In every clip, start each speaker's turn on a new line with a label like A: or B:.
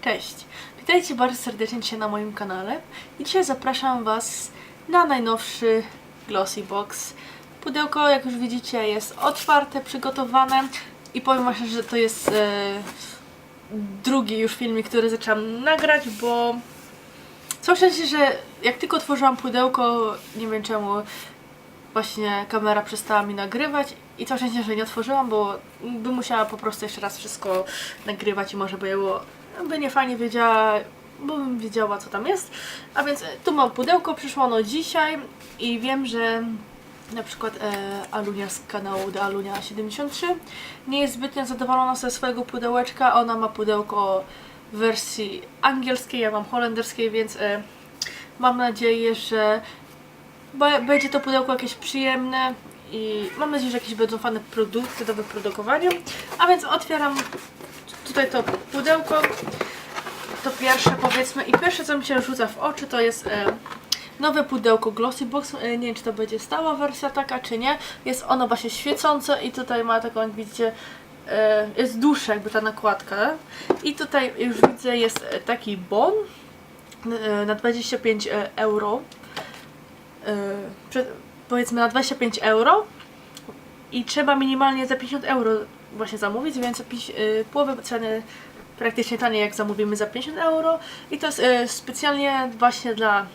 A: Cześć! Witajcie bardzo serdecznie dzisiaj na moim kanale i dzisiaj zapraszam Was na najnowszy Glossy Box. Pudełko, jak już widzicie, jest otwarte, przygotowane i powiem szczerze, że to jest e, drugi już filmik, który zaczęłam nagrać, bo co szczęście, że jak tylko otworzyłam pudełko, nie wiem czemu, właśnie kamera przestała mi nagrywać i co szczęście, że nie otworzyłam, bo bym musiała po prostu jeszcze raz wszystko nagrywać i może by było, by nie fajnie wiedziała, bo bym wiedziała co tam jest. A więc e, tu mam pudełko, przyszło ono dzisiaj i wiem, że na przykład e, Alunia z kanału The Alunia 73 nie jest zbytnio zadowolona ze swojego pudełeczka. Ona ma pudełko w wersji angielskiej, ja mam holenderskiej, więc e, mam nadzieję, że będzie to pudełko jakieś przyjemne i mam nadzieję, że jakieś będą fajne produkty do wyprodukowania. A więc otwieram tutaj to pudełko. To pierwsze powiedzmy i pierwsze co mi się rzuca w oczy to jest e, nowe pudełko Glossy Box. E, nie wiem czy to będzie stała wersja taka czy nie. Jest ono właśnie świecące i tutaj ma taką jak widzicie e, jest dłuższa jakby ta nakładka. I tutaj już widzę jest e, taki bon e, na 25 e, euro yy, prze- powiedzmy na 25 euro i trzeba minimalnie za 50 euro właśnie zamówić, więc yy, połowę ceny praktycznie taniej jak zamówimy za 50 euro i to jest yy, specjalnie właśnie dla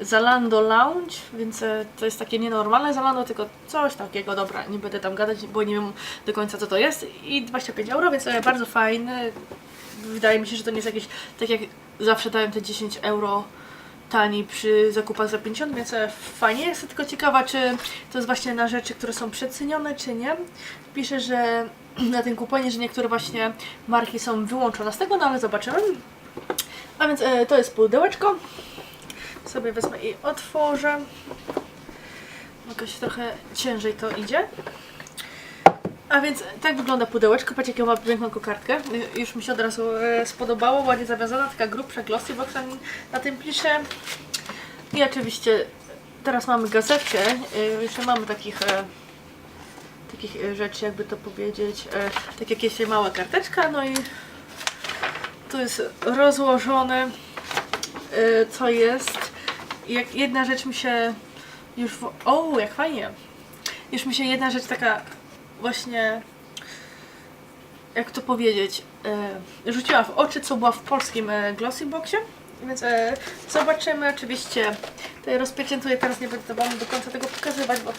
A: Zalando Lounge, więc e, to jest takie nienormalne Zalando, tylko coś takiego, dobra, nie będę tam gadać, bo nie wiem do końca co to jest i 25 euro, więc e, bardzo fajny. Wydaje mi się, że to nie jest jakieś, tak jak zawsze dałem te 10 euro taniej przy zakupach za 50, więc e, fajnie. Jestem tylko ciekawa, czy to jest właśnie na rzeczy, które są przecenione, czy nie. Pisze, że na tym kuponie, że niektóre właśnie marki są wyłączone z tego, no ale zobaczymy. A więc e, to jest pudełeczko. Sobie wezmę i otworzę. Jakoś trochę ciężej to idzie. A więc tak wygląda pudełeczko. Patrzcie, jaką ma piękną kokardkę. Y, Już mi się od razu e, spodobało. Ładnie zawiązana, taka grubsza, glossy box na, na tym pisze. I oczywiście teraz mamy gazetkę. Y, Jeszcze mamy takich e, takich e, rzeczy, jakby to powiedzieć. E, Tak jakieś mała karteczka. No i tu jest rozłożone e, co jest. Jak jedna rzecz mi się już... W... O, jak fajnie! Już mi się jedna rzecz taka właśnie jak to powiedzieć, rzuciła w oczy, co była w polskim Glossy Boxie. Więc e, zobaczymy. Oczywiście tutaj rozpieczętuję, teraz nie będę Wam do końca tego pokazywać, bo e,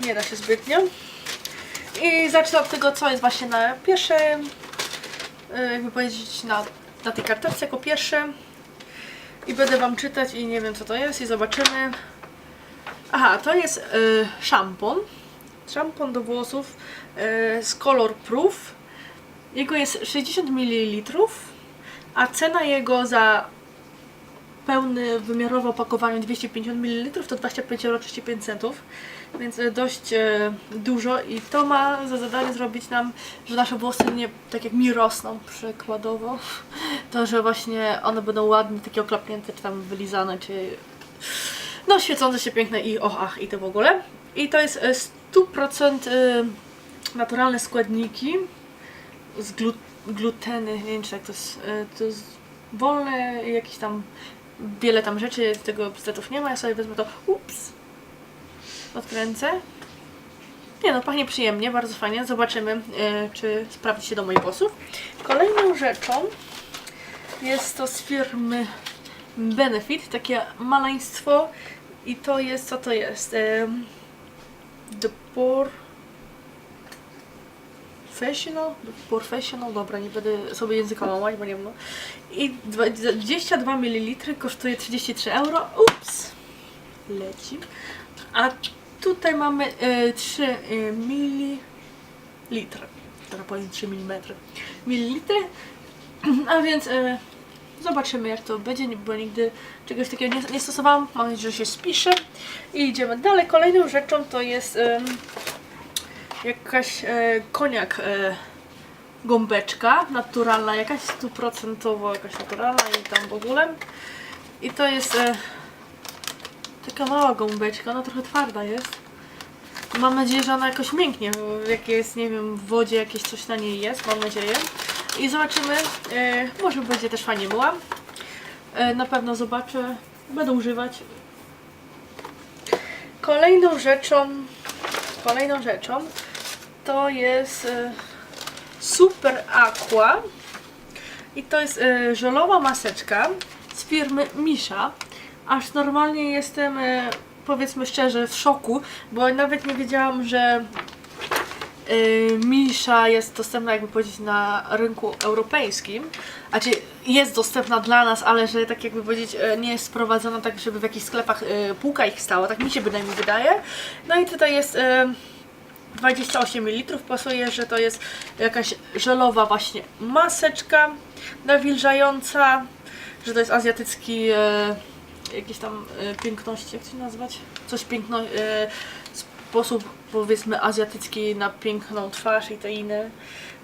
A: nie da się zbytnio. I zacznę od tego, co jest właśnie na pierwsze, e, jakby powiedzieć, na, na tej karteczce jako pierwsze. I będę Wam czytać i nie wiem co to jest i zobaczymy. Aha, to jest y, szampon. Szampon do włosów y, z Color Proof. Jego jest 60 ml, a cena jego za pełny wymiarowe opakowanie 250 ml to 25,35 centów. Więc y, dość y, dużo i to ma za zadanie zrobić nam, że nasze włosy nie tak jak mi rosną przykładowo, to że właśnie one będą ładnie takie oklapnięte, czy tam wylizane, czy no, świecące się piękne i och, ach, i to w ogóle. I to jest e, 100% e, naturalne składniki z glu gluteny, nie wiem czy jak to jest, e, to jest wolne, jakieś tam, wiele tam rzeczy, tego bzdetów nie ma, ja sobie wezmę to, ups, odkręcę. Nie no, pachnie przyjemnie, bardzo fajnie, zobaczymy, e, czy sprawdzi się do moich włosów. Kolejną rzeczą jest to z firmy Benefit, takie maleństwo i to jest, co to jest? Em, The Poor Professional? Professional, dobra, nie będę sobie języka łamać, bo nie wiem. no. I dwa- 22 ml kosztuje 33 euro. Ups! Leci. A tutaj mamy e, 3 e, ml. Teraz powiem 3 mm. Mililitry. A więc e, zobaczymy jak to będzie, bo nigdy czegoś takiego nie, nie stosowałam. Mam nadzieję, że się spisze. I idziemy dalej. Kolejną rzeczą to jest em, jakaś e, koniak e, gąbeczka naturalna, jakaś stuprocentowo jakaś naturalna i tam w ogóle. I to jest e, taka mała gąbeczka, ona trochę twarda jest. Mam nadzieję, że ona jakoś mięknie, jak jest, nie wiem, w wodzie jakieś coś na niej jest, mam nadzieję. I zobaczymy, e, może będzie też fajnie była. E, na pewno zobaczę, będę używać. Kolejną rzeczą, kolejną rzeczą to jest e, Super Aqua. I to jest e, żelowa maseczka z firmy Misha. Aż normalnie jestem, e, powiedzmy szczerze, w szoku, bo nawet nie wiedziałam, że Misha jest dostępna, jakby powiedzieć, na rynku europejskim. Znaczy, jest dostępna dla nas, ale że tak jakby powiedzieć, nie jest sprowadzona tak, żeby w jakichś sklepach półka ich stała. Tak mi się bynajmniej wydaje. No i tutaj jest. E, 28 ml. Pasuje, że to jest jakaś żelowa właśnie maseczka nawilżająca, że to jest azjatycki e, jakiś tam e, piękności, jak to się nazwać? Coś piękno, e, sposób powiedzmy azjatycki na piękną twarz i te inne,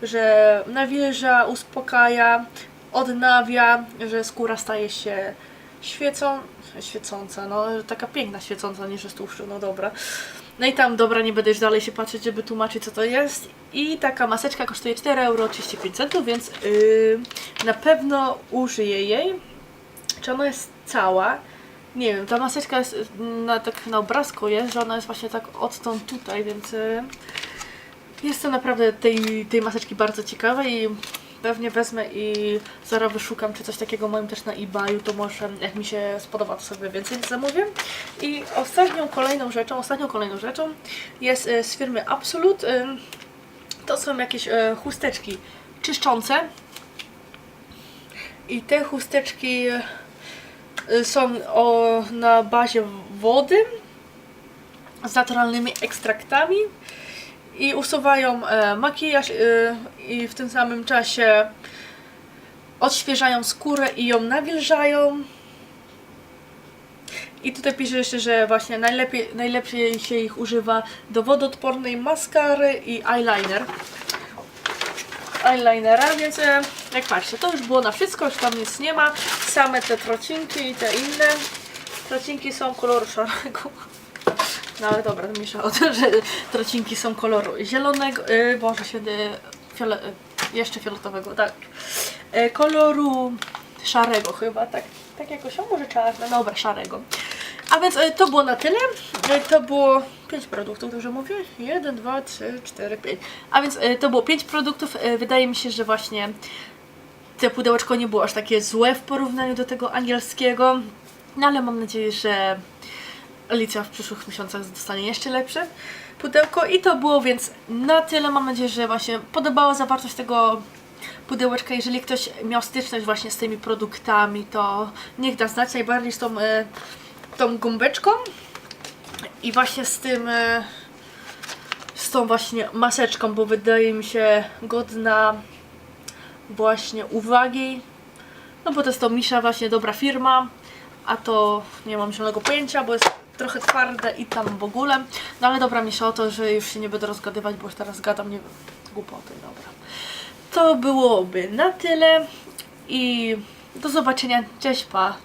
A: że nawilża, uspokaja, odnawia, że skóra staje się świecą, świecąca, no taka piękna świecąca, nie że z tłuszczu, no dobra. No i tam, dobra, nie będę już dalej się patrzeć, żeby tłumaczyć co to jest. I taka maseczka kosztuje 4,35 euro, więc yy, na pewno użyję jej. Czy ona jest cała? Nie wiem, ta maseczka jest y, na, tak na obrazku jest, że ona jest właśnie tak odtąd tutaj, więc yy, jestem naprawdę tej, tej maseczki bardzo ciekawa i pewnie wezmę i zaraz wyszukam, czy coś takiego mam też na eBayu, to może jak mi się spodoba, to sobie więcej zamówię. I ostatnią kolejną rzeczą, ostatnią kolejną rzeczą jest e, z firmy Absolut. e, To są jakieś e, chusteczki czyszczące. I te chusteczki e, są o, na bazie wody z naturalnymi ekstraktami i usuwają e, makijaż e, i w tym samym czasie odświeżają skórę i ją nawilżają. I tutaj pisze jeszcze, że właśnie najlepiej, najlepiej się ich używa do wodoodpornej maskary i eyeliner. Eyelinera, więc e, jak patrzcie, to już było na wszystko, już tam nic nie ma. Same te trocinki i te inne. Trocinki są koloru szarego. No ale dobra, mniejsza o to, że trocinki są koloru zielonego, yy, boże się, yy, fiole, yy, jeszcze fioletowego, tak. Yy, koloru szarego chyba, tak, tak jakoś, a może czarne, dobra, szarego. A więc yy, to było na tyle. Yy, to było 5 produktów, dobrze mówię? 1, 2, 3, 4, 5. A więc yy, to było 5 produktów. Yy, wydaje mi się, że właśnie te pudełeczko nie było aż takie złe w porównaniu do tego angielskiego. No ale mam nadzieję, że Alicja w przyszłych miesiącach dostanie jeszcze lepsze pudełko i to było więc na tyle. Mam nadzieję, że właśnie podobała zawartość tego pudełeczka. Jeżeli ktoś miał styczność właśnie z tymi produktami, to niech da znać najbardziej z tą, e, tą gąbeczką i właśnie z tym e, z tą właśnie maseczką, bo wydaje mi się godna właśnie uwagi. No bo to jest to Misza właśnie dobra firma, a to nie mam zielonego pojęcia, bo jest trochę twarde i tam w ogóle. No ale dobra, Misza o to, że już się nie będę rozgadywać, bo już teraz gadam nie głupoty, dobra. To byłoby na tyle i do zobaczenia. Cześć, pa!